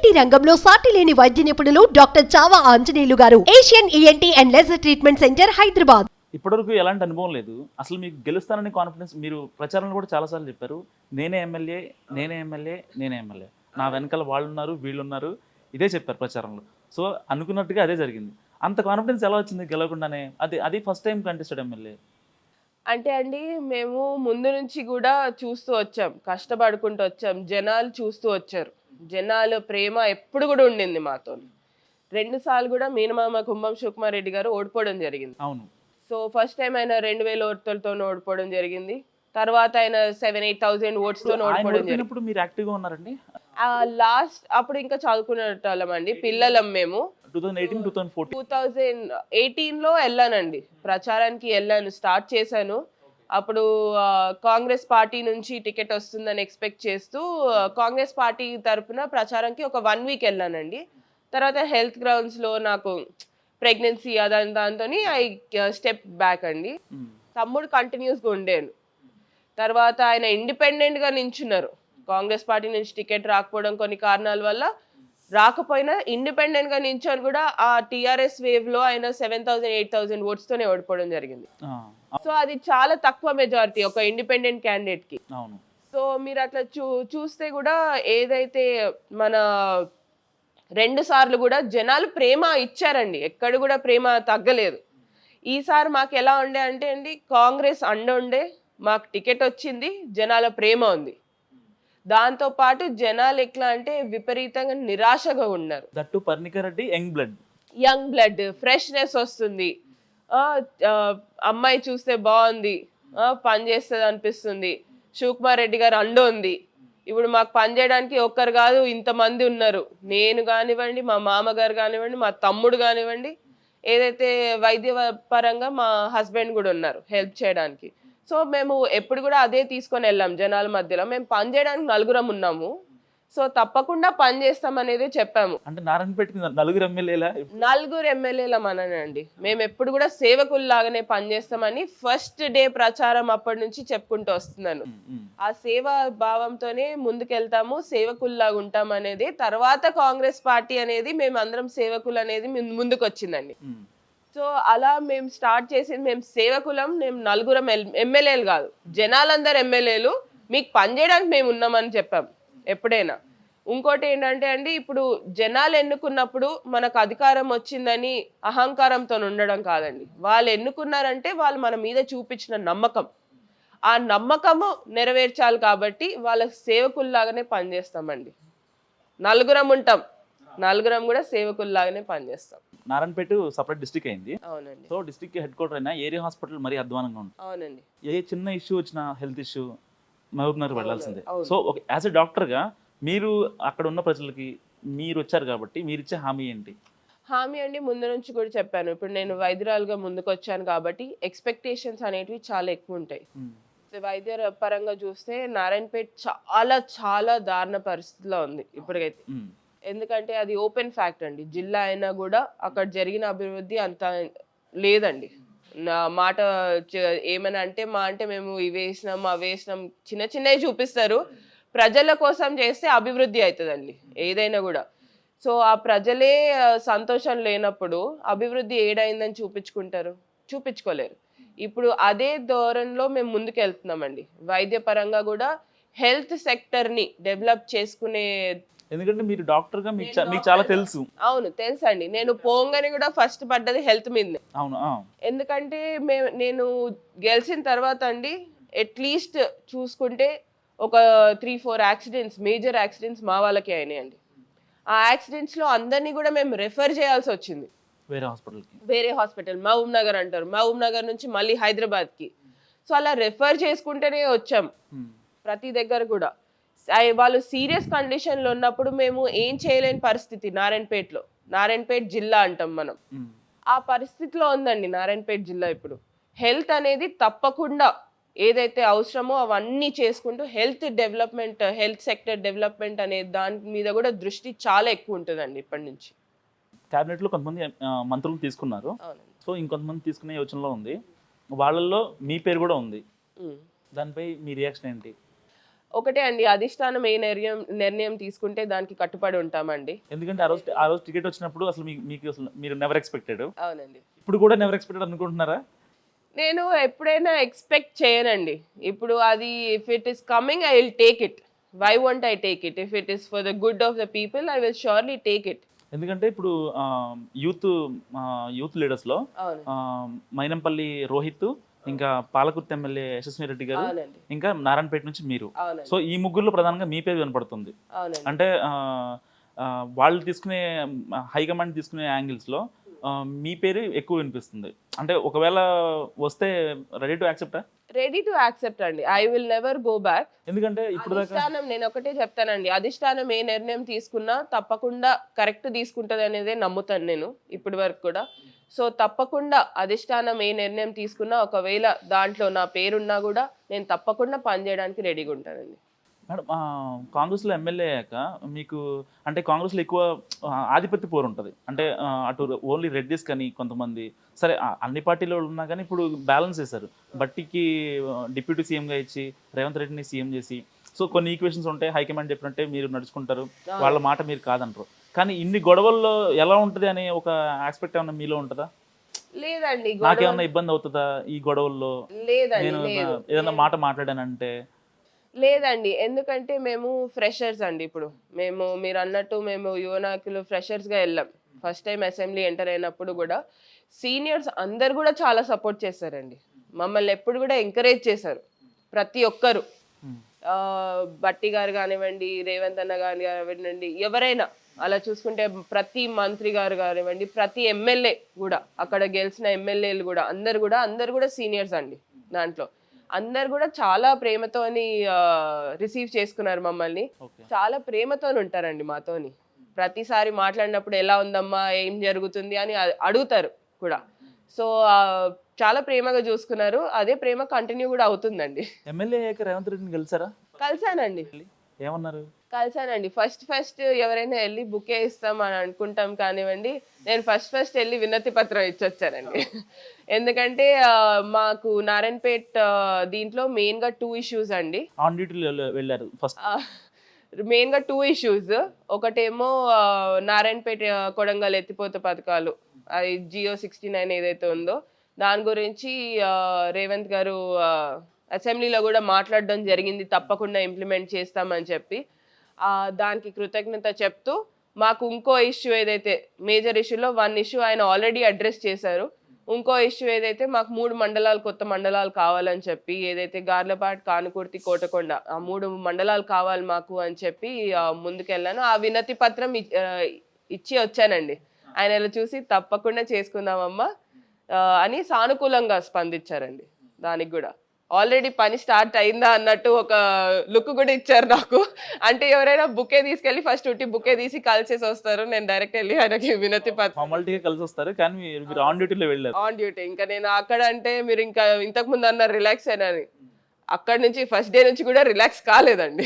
ENT రంగంలో సాటి లేని వైద్య నిపుణులు doctor Chava Anjaneyulu garu? Asian ENT and laser treatment centre Hyderabad. ఇప్పటివరకు ఎలాంటి అనుభవం లేదు. అసలు మీకు గెలుస్తానని కాన్ఫిడెన్స్ మీరు ప్రచారంలో కూడా చాలాసార్లు చెప్పారు. నేనే ఎమ్మెల్యే నేనే ఎమ్మెల్యే నేనే ఎమ్మెల్యే నా వెనకాల వాళ్ళు ఉన్నారు వీళ్ళు ఉన్నారు ఇదే చెప్పారు ప్రచారంలో. సో అనుకున్నట్టుగా అదే జరిగింది. అంత కాన్ఫిడెన్స్ ఎలా వచ్చింది గెలవకుండానే? అది అది ఫస్ట్ టైం కంటెస్టెడ్ ఎమ్మెల్యే అంటే అండి మేము ముందు నుంచి కూడా చూస్తూ వచ్చాం. కష్టపడుకుంటూ వచ్చాం. జనాలు చూస్తూ వచ్చారు. జనాలు ప్రేమ ఎప్పుడు కూడా ఉండింది మాతో. రెండు సార్లు కూడా మీనమామ కుంభం సుకుమార్ రెడ్డి గారు ఓడిపోవడం జరిగింది. అవును. సో ఫస్ట్ టైం ఆయన రెండు వేల ఓట్లతో ఓడిపోవడం జరిగింది. తర్వాత ఆయన సెవెన్ ఎయిట్ థౌసండ్ ఓట్స్తో ఆయన ఓడిపోవడం జరిగింది. మీరు యాక్టివ్గా ఉన్నారండి? లాస్ట్ అప్పుడు ఇంకా చదువుకునేటోళ్ళం అండి. పిల్లలం మేము. టూ థౌసండ్ ఎయిటీన్ థౌజండ్ ఎయిటీన్లో వెళ్ళానండి. ప్రచారానికి వెళ్ళాను స్టార్ట్ చేశాను. అప్పుడు కాంగ్రెస్ పార్టీ నుంచి టికెట్ వస్తుందని ఎక్స్పెక్ట్ చేస్తూ కాంగ్రెస్ పార్టీ తరపున ప్రచారానికి ఒక వన్ వీక్ వెళ్ళానండి. తర్వాత హెల్త్ గ్రౌండ్స్లో నాకు ప్రెగ్నెన్సీ అదని దాంతో ఐ స్టెప్ బ్యాక్ అండి. తమ్ముడు కంటిన్యూస్గా ఉండేను. తర్వాత ఆయన ఇండిపెండెంట్గా నించున్నారు. కాంగ్రెస్ పార్టీ నుంచి టికెట్ రాకపోవడం కొన్ని కారణాల వల్ల రాకపోయినా ఇండిపెండెంట్గా నించొని కూడా ఆ టీఆర్ఎస్ వేవ్లో ఆయన సెవెన్ థౌసండ్ ఎయిట్ థౌసండ్ ఓట్స్తోనే ఓడిపోవడం జరిగింది. సో అది చాలా తక్కువ మెజారిటీ ఒక ఇండిపెండెంట్ క్యాండిడేట్కి. అవును. సో మీరు అట్లా చూ చూస్తే కూడా ఏదైతే మన రెండు సార్లు కూడా జనాలు ప్రేమ ఇచ్చారండి. ఎక్కడ కూడా ప్రేమ తగ్గలేదు. ఈసారి మాకు ఎలా ఉండే అంటే అండి కాంగ్రెస్ అండ ఉండే మాకు టికెట్ వచ్చింది జనాల ప్రేమ ఉంది. దాంతో పాటు జనాలు ఎట్లా అంటే విపరీతంగా నిరాశగా ఉన్నారు. That Parnika Reddy young blood. Young blood freshness వస్తుంది. అమ్మాయి చూస్తే బాగుంది. పని చేస్తుంది అనిపిస్తుంది. శివకుమార్ రెడ్డి గారు అండ ఉంది. ఇప్పుడు మాకు పని చేయడానికి ఒక్కరు కాదు ఇంతమంది ఉన్నారు. నేను కానివ్వండి మా మామగారు కానివ్వండి మా తమ్ముడు కానివ్వండి ఏదైతే వైద్య పరంగా మా హస్బెండ్ కూడా ఉన్నారు హెల్ప్ చేయడానికి. సో మేము ఎప్పుడు కూడా అదే తీసుకొని వెళ్ళాం జనాల మధ్యలో. మేము పని చేయడానికి నలుగురం ఉన్నాము. సో తప్పకుండా పని చేస్తాం అనేది చెప్పాము. అంటే నారాయణపేటకి నలుగురు ఎమ్మెల్యేలా? నలుగురు ఎమ్మెల్యేల మననండి మేము ఎప్పుడు కూడా సేవకుల్లాగానే పనిచేస్తామని ఫస్ట్ డే ప్రచారం అప్పటి నుంచి చెప్పుకుంటూ వస్తున్నాను. ఆ సేవా భావంతోనే ముందుకెళ్తాము సేవకుల్లాగా ఉంటాం అనేది తర్వాత కాంగ్రెస్ పార్టీ అనేది మేము అందరం సేవకులు అనేది మేము ముందుకు వచ్చిందండి సో అలా మేము స్టార్ట్ చేసింది మేము సేవకులం మేము నలుగురం ఎల్- ఎమ్మెల్యేలు కాదు. జనాలందరూ ఎమ్మెల్యేలు. మీకు పనిచేయడానికి మేము ఉన్నామని చెప్పాం ఎప్పుడైనా. ఇంకోటి ఏంటంటే అండి ఇప్పుడు జనాలు ఎన్నుకున్నప్పుడు మనకు అధికారం వచ్చిందని అహంకారంతో ఉండడం కాదండి. వాళ్ళు ఎన్నుకున్నారంటే వాళ్ళు మన మీద చూపించిన నమ్మకం. ఆ నమ్మకము నెరవేర్చాలి కాబట్టి వాళ్ళ సేవకుల్లాగానే పనిచేస్తామండి. నలుగురం ఉంటాం. నలుగురం కూడా సేవకుల్లాగానే పనిచేస్తాం. నారాయణపేట సపరేట్ డిస్టిక్ అయింది. అవునండి. సో డిస్టిక్ హెడ్ క్వార్టర్ అయినా ఏరియా హాస్పిటల్ మరీ అధ్వానంగా ఉంటుంది. అవునండి. ఏ చిన్న ఇష్యూ వచ్చినా హెల్త్ ఇష్యూ మహబూబ్నగర్ వెళ్ళాల్సిందే. అవును. సో ఒక యాజ్ ఎ డాక్టర్గా మీరు అక్కడ ఉన్న ప్రజలకి మీరు వచ్చారు కాబట్టి మీరు ఇచ్చే హామీ ఏంటి? హామీ అండి ముందు నుంచి కూడా చెప్పాను. ఇప్పుడు నేను వైద్యురాలుగా ముందుకు వచ్చాను కాబట్టి ఎక్స్పెక్టేషన్స్ అనేటివి చాలా ఎక్కువ ఉంటాయి. వైద్య పరంగా చూస్తే నారాయణపేట చాలా చాలా దారుణ పరిస్థితిలో ఉంది ఇప్పటికైతే. ఎందుకంటే అది ఓపెన్ ఫ్యాక్ట్ అండి. జిల్లా అయినా కూడా అక్కడ జరిగిన అభివృద్ధి అంత లేదండి. నా మాట ఏమైనా అంటే మా అంటే మేము ఇవి వేసినాం అవి వేసినాం చిన్న చిన్నవి చూపిస్తారు. ప్రజల కోసం చేస్తే అభివృద్ధి అవుతుందండి ఏదైనా కూడా. సో ఆ ప్రజలే సంతోషం లేనప్పుడు అభివృద్ధి ఏడైందని చూపించుకుంటారు? చూపించుకోలేరు. ఇప్పుడు అదే ధోరణిలో మేము ముందుకెళ్తున్నామండి. వైద్యపరంగా వైద్య పరంగా కూడా హెల్త్ సెక్టర్ని డెవలప్ చేసుకునే ఎందుకంటే మీరు డాక్టర్గా మీకు చా- మీకు చాలా తెలుసు. అవును తెలుసండి. నేను పోంగానే కూడా ఫస్ట్ పడ్డది హెల్త్ మీదనే. అవును. ఎందుకంటే మే నేను గెలిచిన తర్వాత అండి అట్లీస్ట్ చూసుకుంటే ఒక three four accidents major accidents మా వాళ్ళకే అయినాయండి. ఆ యాక్సిడెంట్స్లో అందరినీ కూడా మేము రెఫర్ చేయాల్సి వచ్చింది. వేరే హాస్పిటల్కి. వేరే హాస్పిటల్ మహబూబ్ నగర్ అంటారు. మహబూబ్ నగర్ నుంచి మళ్ళీ హైదరాబాద్కి. సో అలా రెఫర్ చేసుకుంటేనే వచ్చాం. ప్రతి దగ్గర కూడా. వాళ్ళు సీరియస్ కండిషన్లో ఉన్నప్పుడు మేము ఏం చేయలేని పరిస్థితి నారాయణపేటలో. నారాయణపేట జిల్లా అంటాం మనం. ఆ పరిస్థితిలో ఉందండి నారాయణపేట జిల్లా ఇప్పుడు. హెల్త్ అనేది తప్పకుండా ఏదైతే అవసరమో అవన్నీ చేసుకుంటూ health development health sector development అనే దాని మీద కూడా దృష్టి చాలా ఎక్కువ ఉంటుందండి ఇప్పటి నుంచి. క్యాబినెట్లో కొంతమంది మంత్రులు తీసుకున్నారు. సో ఇంకొంతమంది తీసుకునే యోచనలో ఉంది. వాళ్ళల్లో మీ పేరు కూడా ఉంది. దానిపై మీ రియాక్షన్ ఏంటి? ఒకటే అండి అధిష్టానం ఏ నిర్ణయం నిర్ణయం తీసుకుంటే దానికి కట్టుబడి ఉంటామండి. ఎందుకంటే ఆ రోజు ఆ రోజు టికెట్ వచ్చినప్పుడు అసలు మీకు మీకు అసలు మీరు నెవర్ ఎక్స్పెక్టెడ్ అవునండి. ఇప్పుడు కూడా నెవర్ ఎక్స్పెక్టెడ్ అనుకుంటున్నారా? నేను ఎప్పుడైనా ఎక్స్పెక్ట్ చేయనండి. ఇప్పుడు అది if it is coming I will take it why won't I take it if it is for the good of the people I will surely take it ఎందుకంటే ఇప్పుడు యూత్ యూత్ లీడర్స్లో అవును. మైనంపల్లి రోహిత్ ఇంకా పాలకుర్తి ఎమ్మెల్యే యశస్వి రెడ్డి గారు ఇంకా నారాయణపేట నుంచి మీరు. సో ఈ ముగ్గురులో ప్రధానంగా మీ పేరు వినపడుతుంది. అంటే వాళ్ళు తీసుకునే హైకమాండ్ తీసుకునే యాంగిల్స్లో మీ పేరు ఎక్కువ వినిపిస్తుంది. అంటే ఒకవేళ వస్తే రెడీ టు యాక్సెప్టా? రెడీ టు యాక్సెప్ట్ అండి. I will never go back. ఎందుకంటే ఇప్పుడు అధిష్టానం నేను ఒకటే చెప్తానండి. అధిష్టానం ఏ నిర్ణయం తీసుకున్నా తప్పకుండా కరెక్ట్ తీసుకుంటది అనేదే నమ్ముతాను నేను ఇప్పటి వరకు కూడా. సో తప్పకుండా అధిష్టానం ఏ నిర్ణయం తీసుకున్నా ఒకవేళ దాంట్లో నా పేరున్నా కూడా నేను తప్పకుండా పనిచేయడానికి రెడీగా ఉంటానండి. మేడం కాంగ్రెస్లో ఎమ్మెల్యే అయ్యాక మీకు అంటే కాంగ్రెస్లో ఎక్కువ ఆధిపత్య పోరు ఉంటుంది. అంటే అటు ఓన్లీ రెడ్డిస్ కానీ కొంతమంది సరే అన్ని పార్టీలో ఉన్నా కానీ ఇప్పుడు బ్యాలెన్స్ చేశారు. బట్టికి డిప్యూటీ సీఎంగా ఇచ్చి రేవంత్ రెడ్డిని సీఎం చేసి సో కొన్ని ఈక్వేషన్స్ ఉంటాయి హైకమాండ్ చెప్పినట్టే మీరు నడుచుకుంటారు. వాళ్ళ మాట మీరు కాదంటారు. కానీ ఇన్ని గొడవల్లో ఎలా ఉంటుంది అనే ఒక ఆస్పెక్ట్ ఏమన్నా మీలో ఉంటుందా? లేదండి నాకేమన్నా ఇబ్బంది అవుతుందా ఈ గొడవల్లో? లేదండి నేను లేదు ఏదైనా మాట మాట్లాడానంటే? లేదండి ఎందుకంటే మేము ఫ్రెషర్స్ అండి ఇప్పుడు. మేము మీరు అన్నట్టు మేము యువ నాయకులు freshers గా వెళ్ళాం. ఫస్ట్ టైం అసెంబ్లీ ఎంటర్ అయినప్పుడు కూడా సీనియర్స్ అందరు కూడా చాలా సపోర్ట్ చేశారండి. మమ్మల్ని ఎప్పుడు కూడా ఎంకరేజ్ చేశారు. ప్రతి ఒక్కరు. బట్టి గారు కానివ్వండి రేవంత్ అన్న గారు కానివ్వండి ఎవరైనా అలా చూసుకుంటే ప్రతి మంత్రి గారు కానివ్వండి ప్రతి ఎమ్మెల్యే కూడా అక్కడ గెలిచిన ఎమ్మెల్యేలు కూడా అందరు కూడా అందరు కూడా సీనియర్స్ అండి దాంట్లో. అందరు కూడా చాలా ప్రేమతోని రిసీవ్ చేసుకున్నారు మమ్మల్ని. చాలా ప్రేమతో ఉంటారండి మాతోని. ప్రతిసారి మాట్లాడినప్పుడు ఎలా ఉందమ్మా ఏం జరుగుతుంది అని అడుగుతారు కూడా. సో చాలా ప్రేమగా చూసుకున్నారు. అదే ప్రేమ కంటిన్యూ కూడా అవుతుందండి. ఎమ్మెల్యే రేవంత్ రెడ్డిని కలిసారా కలిసానండి. ఏమన్నారు? కలిసానండి ఫస్ట్ ఫస్ట్ ఎవరైనా వెళ్ళి బుకే ఇస్తాం అని అనుకుంటాం కానివ్వండి నేను ఫస్ట్ ఫస్ట్ వెళ్ళి వినతి పత్రం ఇచ్చొచ్చానండి. ఎందుకంటే మాకు నారాయణపేట్ దీంట్లో మెయిన్గా టూ ఇష్యూస్ అండి. ఆన్ డ్యూటీలో వెళ్ళారు ఫస్ట్ మెయిన్గా టూ ఇష్యూస్ ఒకటేమో నారాయణపేట కొడంగల్ ఎత్తిపోత పథకాలు. అది జియో సిక్స్టీ నైన్ ఏదైతే ఉందో దాని గురించి రేవంత్ గారు అసెంబ్లీలో కూడా మాట్లాడడం జరిగింది తప్పకుండా ఇంప్లిమెంట్ చేస్తామని చెప్పి. దానికి కృతజ్ఞత చెప్తూ మాకు ఇంకో ఇష్యూ ఏదైతే మేజర్ ఇష్యూలో వన్ ఇష్యూ ఆయన ఆల్రెడీ అడ్రస్ చేశారు. ఇంకో ఇష్యూ ఏదైతే మాకు మూడు మండలాలు కొత్త మండలాలు కావాలని చెప్పి ఏదైతే గార్లపాట్ కానుకుర్తి కోటకొండ ఆ మూడు మండలాలు కావాలి మాకు అని చెప్పి ముందుకెళ్ళాను. ఆ వినతి పత్రం ఇ- ఇచ్చి వచ్చానండి. ఆయన ఇలా చూసి తప్పకుండా చేసుకుందామమ్మా అని సానుకూలంగా స్పందించారండి. దానికి కూడా. ఆల్రెడీ పని స్టార్ట్ అయిందా అన్నట్టు ఒక లుక్ కూడా ఇచ్చారు నాకు. అంటే ఎవరైనా బుకే తీసుకెళ్ళి ఫస్ట్ ఉట్టి బుకే తీసి కలిసేసి వస్తారు. నేను డైరెక్ట్ వెళ్ళి ఆయనకి వినతి కలిసి వస్తారు కానీ మీరు ఆన్ డ్యూటీలో వెళ్ళారు. ఆన్ డ్యూటీ ఇంకా నేను అక్కడ అంటే మీరు ఇంకా ఇంతకు ముందు అన్నారు రిలాక్స్ అయినని అక్కడ నుంచి ఫస్ట్ డే నుంచి కూడా రిలాక్స్ కాలేదండి.